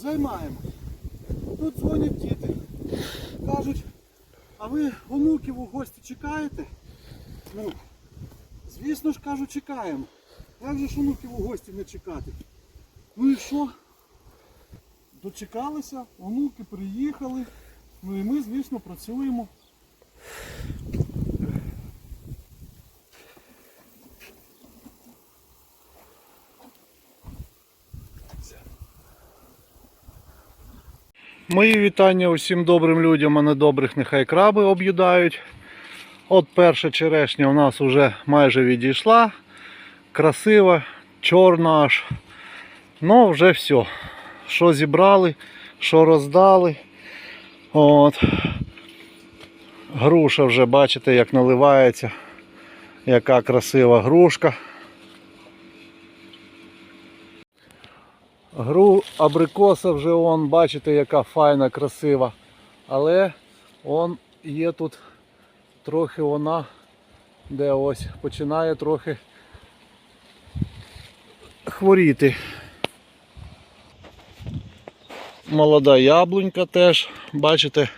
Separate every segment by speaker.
Speaker 1: займаємось. Тут дзвонять діти. Кажуть, а ви онуків у гості чекаєте? Ну, звісно ж кажу, чекаємо. Як же ж онуків у гості не чекати? Ну і що? Дочекалися, онуки приїхали. Ну і ми, звісно, працюємо. Мої вітання усім добрим людям, а недобрих нехай краби об'їдають. От перша черешня у нас вже майже відійшла. Красива, чорна аж. Ну, вже все. Що зібрали, що роздали. От. Груша вже бачите, як наливається. Яка красива грушка. Гру абрикоса вже он, бачите, яка файна, красива. Але он є тут трохи вона, де ось починає трохи хворіти. Молода яблунька теж, бачите,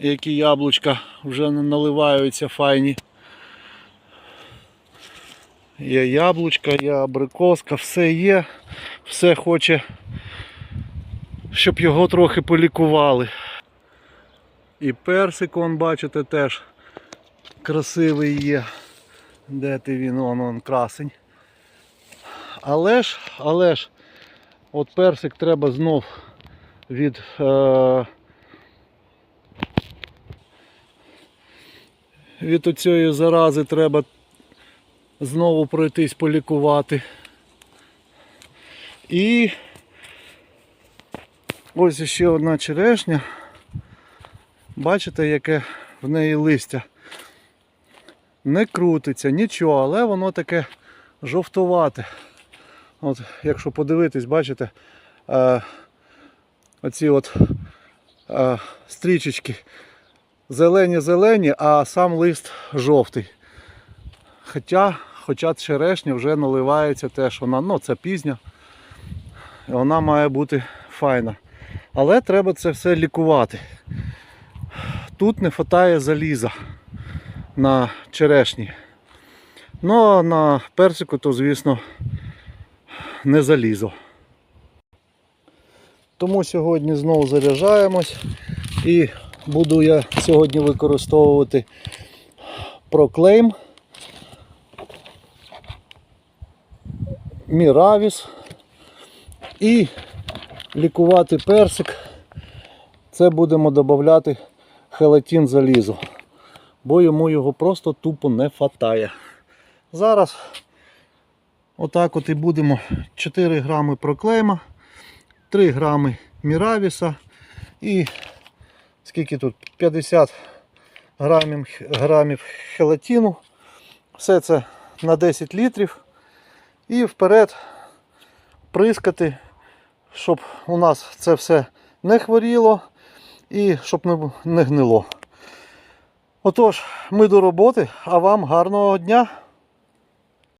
Speaker 1: які яблучка вже наливаються файні. Є яблучка, є абрикоска, все є, все хоче, щоб його трохи полікували. І персик, вон, бачите, теж красивий є. Де ти він, вон, вон красень. Але ж, але ж, от персик треба знов від е, від оцієї зарази треба знову пройтись полікувати. І ось ще одна черешня. Бачите, яке в неї листя. Не крутиться, нічого, але воно таке жовтувате. От, якщо подивитись, бачите, е, оці от е, стрічечки зелені-зелені, а сам лист жовтий. Хоча, хоча черешня вже наливається теж, вона, ну це пізня, вона має бути файна. Але треба це все лікувати. Тут не вистачає заліза на черешні. Ну а на персику, то звісно, не залізо. Тому сьогодні знову заряджаємось і буду я сьогодні використовувати проклейм. Міравіс і лікувати персик. Це будемо додати хелатин залізу, бо йому його просто тупо не вистачає. Зараз отак от і будемо 4 грами проклейма, 3 грами міравіса і скільки тут 50 грамів, грамів хелатину. Все це на 10 літрів. І вперед прискати, щоб у нас це все не хворіло і щоб не, гнило. Отож, ми до роботи, а вам гарного дня!